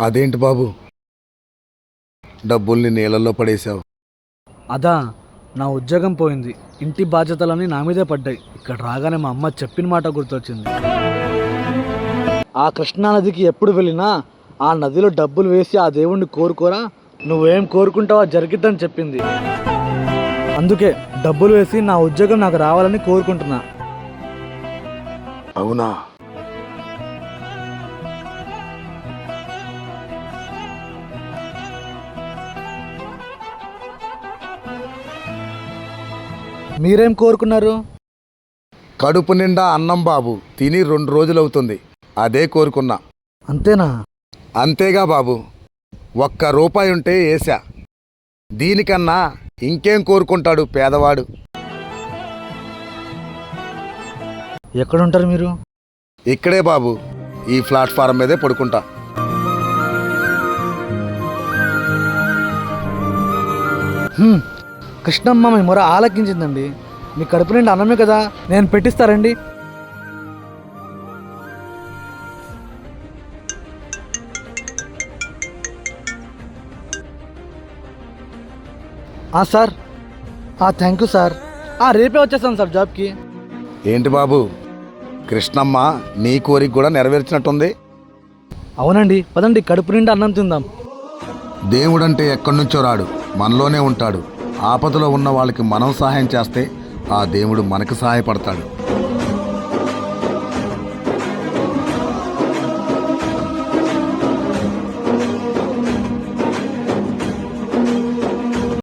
అదేంటి బాబు? డబ్బుల్ని నీళ్ళల్లో పడేశావు. అదా నా ఉద్యోగం పోయింది. ఇంటి బాధ్యతలన్నీ నా మీదే పడ్డాయి. ఇక్కడ రాగానే మా అమ్మ చెప్పిన మాట గుర్తొచ్చింది. ఆ కృష్ణా నదికి ఎప్పుడు వెళ్ళినా ఆ నదిలో డబ్బులు వేసి ఆ దేవుణ్ణి కోరుకోరా నువ్వేం కోరుకుంటావో జరిగిద్దని చెప్పింది. అందుకే డబ్బులు వేసి నా ఉద్యోగం నాకు రావాలని కోరుకుంటున్నా. అవునా? మీరేం కోరుకున్నారు? కడుపు నిండా అన్నం బాబు తిని రెండు రోజులవుతుంది. అదే కోరుకున్నా. అంతేనా? అంతేగా బాబు. ఒక్క రూపాయి ఉంటే వేసా దీనికన్నా ఇంకేం కోరుకుంటాడు పేదవాడు? ఎక్కడుంటారు మీరు? ఇక్కడే బాబు. ఈ ప్లాట్ఫారం మీదే పడుకుంటా. హ్మ్. కృష్ణమ్మ మీ మొర ఆలకించిందండి. మీ కడుపు నిండి అన్నమే కదా నేను పెట్టిస్తారండి. ఆ, సార్. Thank you sir. ఆ, రేపే వచ్చేస్తాను సార్ జాబ్కి. ఏంటి బాబు? కృష్ణమ్మ నీ కోరిక కూడా నెరవేర్చినట్టుంది. అవునండి పదండి కడుపు నిండి అన్నం తిందాం. దేవుడంటే ఎక్కడి నుంచో రాడు మనలోనే ఉంటాడు. ఆపదలో ఉన్న వాళ్ళకి మనం సహాయం చేస్తే ఆ దేవుడు మనకు సహాయపడతాడు.